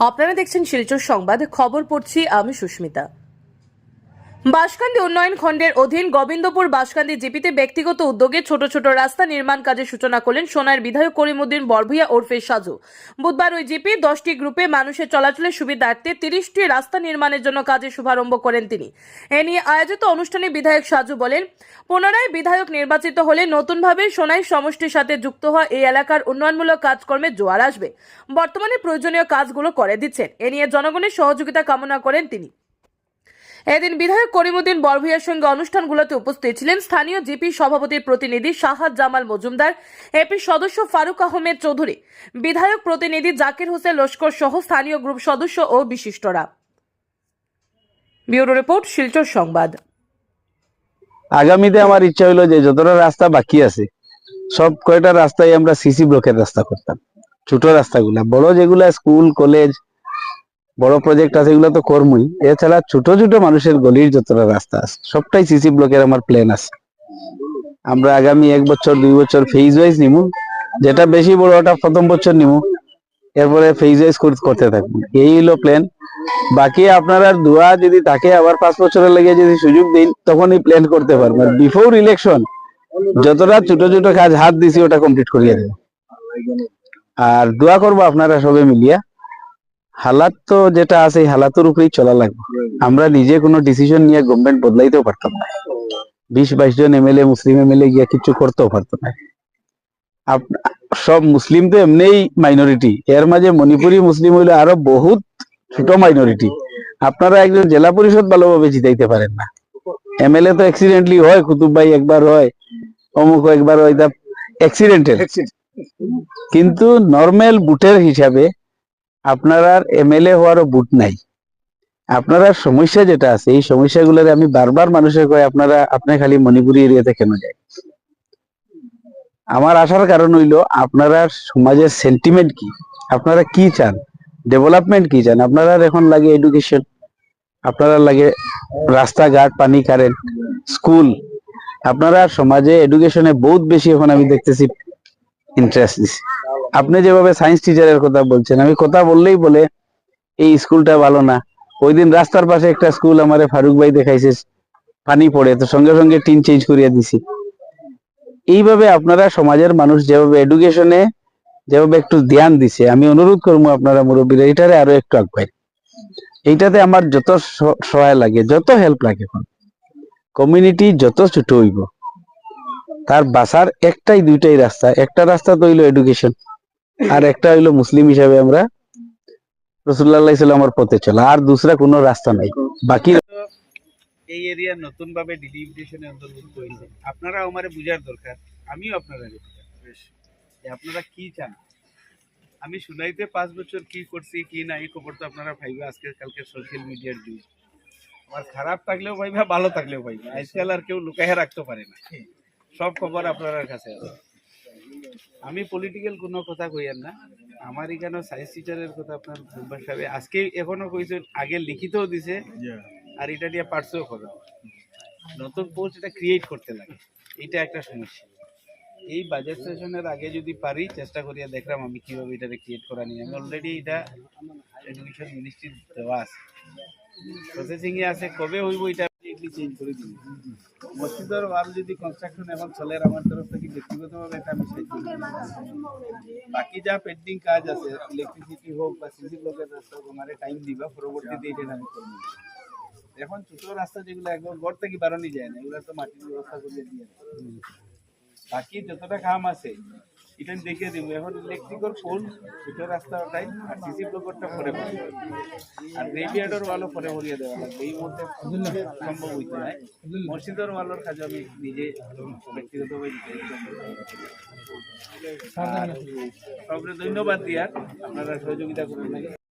আপনারা দেখছেন শিলচর সংবাদ। খবর পড়ছি আমি সুস্মিতা। বাসকান্দি উন্নয়ন খণ্ডের অধীন গোবিন্দপুর বাসকান্দি জিপিতে ব্যক্তিগত উদ্যোগে ছোট ছোট রাস্তা নির্মাণ কাজের সূচনা করলেন সোনার বিধায়ক করিমুদ্দিন বরভুইয়া ওরফে সাজু। বুধবার ওই জিপি দশটি গ্রুপে মানুষের চলাচলের সুবিধার্থে তিরিশটি রাস্তা নির্মাণের জন্য কাজের শুভারম্ভ করেন তিনি। এ নিয়ে আয়োজিত অনুষ্ঠানে বিধায়ক সাজু বলেন, পুনরায় বিধায়ক নির্বাচিত হলে নতুনভাবে সোনাই সমষ্টির সাথে যুক্ত হওয়া এই এলাকার উন্নয়নমূলক কাজকর্মে জোয়ার আসবে। বর্তমানে প্রয়োজনীয় কাজগুলো করে দিচ্ছেন। এ নিয়ে জনগণের সহযোগিতা কামনা করেন তিনি। এদিন বিধায়ক করিমুদ্দিন বরভুইয়ার সঙ্গে অনুষ্ঠানগুলোতে উপস্থিত ছিলেন স্থানীয় জিপি সভাপতির প্রতিনিধি শাহাদ জামাল মজুমদার, এপি সদস্য ফারুক আহমেদ চৌধুরী, বিধায়ক প্রতিনিধি জাকির হোসেন লস্কর সহ স্থানীয় গ্রুপ সদস্য ও বিশিষ্টরা। ব্যুরো রিপোর্ট, শিলচর সংবাদ। আগামীতে আমার ইচ্ছা হলো যে যতটা রাস্তা বাকি আছে, সব কয়টা রাস্তায় আমরা সিসি ব্লকের রাস্তা করতাম। ছোট রাস্তাগুলা, বড় যেগুলা স্কুল, কলেজ বড় প্রজেক্ট আছে, এগুলো তো কর্মই। এছাড়া ছোট ছোট মানুষের গলির যতটা রাস্তা আছে, সবটাই সিসি ব্লকের আমার প্ল্যান আছে। আমরা আগামী এক বছর, দুই বছর ফেজ ওয়াইজ নিমু। যেটা বেশি বড়, ওটা প্রথম বছর নিমু। এরপরে ফেজ ওয়াইজ করতে থাকব। এই হলো প্ল্যান বাকি আপনারা দোয়া যদি থাকে, আবার পাঁচ বছরের লেগে যদি সুযোগ দিন, তখনই প্ল্যান করতে পারবেন বিফোর ইলেকশন যতটা ছোট ছোট কাজ হাত দিছি, ওটা কমপ্লিট করিয়ে দেবে। আর দোয়া করব আপনারা সবে মিলিয়া। হালাত তো যেটা আছে হালাতের উপরেই চলা লাগবে। আমরা নিজে কোনো ডিসিশন নিয়ে গভর্নমেন্ট বদলাইতেও পারতাম না। বিশ বাইশ জন এমএলএ মুসলিম এমএলএ গিয়া কিছু করতেও পারতো না। সব মুসলিম তো এমনিই মাইনরিটি এর মাঝে মণিপুরি মুসলিম হইলে আরও বহুত ছোট মাইনরিটি আপনারা একজন জেলা পরিষদ ভালোভাবে জিতাইতে পারেন না। এমএলএ তো অ্যাক্সিডেন্টলি হয় কুতুব ভাই একবার হয় অমুক একবার হয় তা অ্যাক্সিডেন্টাল কিন্তু নর্মাল বুটের হিসাবে আপনারা এমএলএ হওয়ারও বুট নাই। আপনারা সমস্যা যেটা আছে, এই সমস্যাগুলোর আমি বারবার মানুষের কয় আপনারা, আপনি খালি মণিপুরি এরিয়াতে কেন যায় আমার আসার কারণ হইল, আপনারা সমাজের সেন্টিমেন্ট কি? আপনারা কি চান? ডেভেলপমেন্ট কি চান? আপনারা এখন লাগে এডুকেশন আপনারা লাগে রাস্তাঘাট, পানি কারেন্ট স্কুল আপনারা সমাজে এডুকেশনে বহুত বেশি এখন আমি দেখতেছি ইন্টারেস্ট দিছি। আপনি যেভাবে সায়েন্স টিচারের কথা বলছেন, আমি কথা বললেই বলে, এই স্কুলটা ভালো না। ওই দিন রাস্তার পাশে একটা স্কুল আমার ফারুক ভাই দেখাইছে, পানি পড়ে, তো সঙ্গে সঙ্গে টিন চেঞ্জ করিয়া দিছি। এইভাবে আপনারা সমাজের মানুষ যেভাবে এডুকেশনে যেভাবে একটু ধ্যান দিছে, আমি অনুরোধ করব আপনারা মুরব্বীরা, এটারে আরও একটু আগাই এইটাতে আমার যত সহায় লাগে, যত হেল্প লাগে কমিউনিটি যত ছোট হইব, তার বাসার একটাই দুইটাই রাস্তা, একটা রাস্তা তো হইল এডুকেশন আর একটা হইল মুসলিম হিসাবে আমরা রসুল্লাহ আমার পথে চলা, আর দুসরা কোনো রাস্তা নাই। বাকি এই এরিয়া নতুন ভাবে ডিলিমিটেশনে অন্তর্ভুক্ত হয়েছে। আপনারা আমারে বুঝার দরকার, আমিও আপনারা যে আপনারা কি চান? আমি শুনাইতে পাঁচ বছর কি করছি, কি না এই খবর তো আপনারা ভাইবা আজকে কালকে সোশ্যাল মিডিয়ার যুগ। আমার খারাপ থাকলেও ভাইবা ভালো থাকলেও ভাইবা আজকাল আর কেউ লুকাইয়া রাখতে পারে না। সব খবর আপনার কাছে আছে। আমি পলিটিক্যাল কোনো কথা কইয়ার না। আমার এখানে সায়েন্স টিচারের কথা আপনার মেম্বার সাহেব আজকে এখনও কইছে আগে লিখিতও দিছে। আর এটা দিয়ে পার্টসও করা। নতুন পোস্ট এটা ক্রিয়েট করতে লাগে। এটা একটা সমস্যা। এই বাজেট সেশনের আগে যদি পারি চেষ্টা করিয়া দেখলাম আমি কীভাবে এটা ক্রিয়েট করা নিয়ে। আমি অলরেডি এটা এডুকেশন মিনিস্ট্রি দেওয়া আছে। প্রসেসিং এ আছে কবে হইব এটা চেঞ্জ করে দিই মসজিদের ওয়াল যদি কনস্ট্রাকশন এখন চলে আমার তরফ থেকে ব্যক্তিগতভাবে এটা আমি সাহায্য বাকি যা পেন্ডিং কাজ আছে ইলেকট্রিসিটি হোক বা সিসি ব্লকের রাস্তা হোক, আমারে টাইম দিবা পরবর্তীতে এটা আমি করব এখন ছোট রাস্তা যেগুলো একদম গড় থেকে বাড়ানি যায় না, এগুলো তো মাটির ব্যবস্থা করে দিয়ে বাকি যতটা কাম আছে এটা দেখিয়ে দিব। এখন ইলেকট্রিক্যাল পোল ছোট রাস্তা ওটাই আর সিসি ব্লকটা পরে পড়ে আর গ্রেভিয়ার্ডের ওয়ালও পরে ভরিয়ে দেওয়া লাগবে এই মুহূর্তে সম্ভব হইতে নাই। মসজিদের ওয়ালের কাজ আমি নিজে ব্যক্তিগতভাবে সবরে ধন্যবাদ দিয়ার। আপনারা সহযোগিতা করবেন।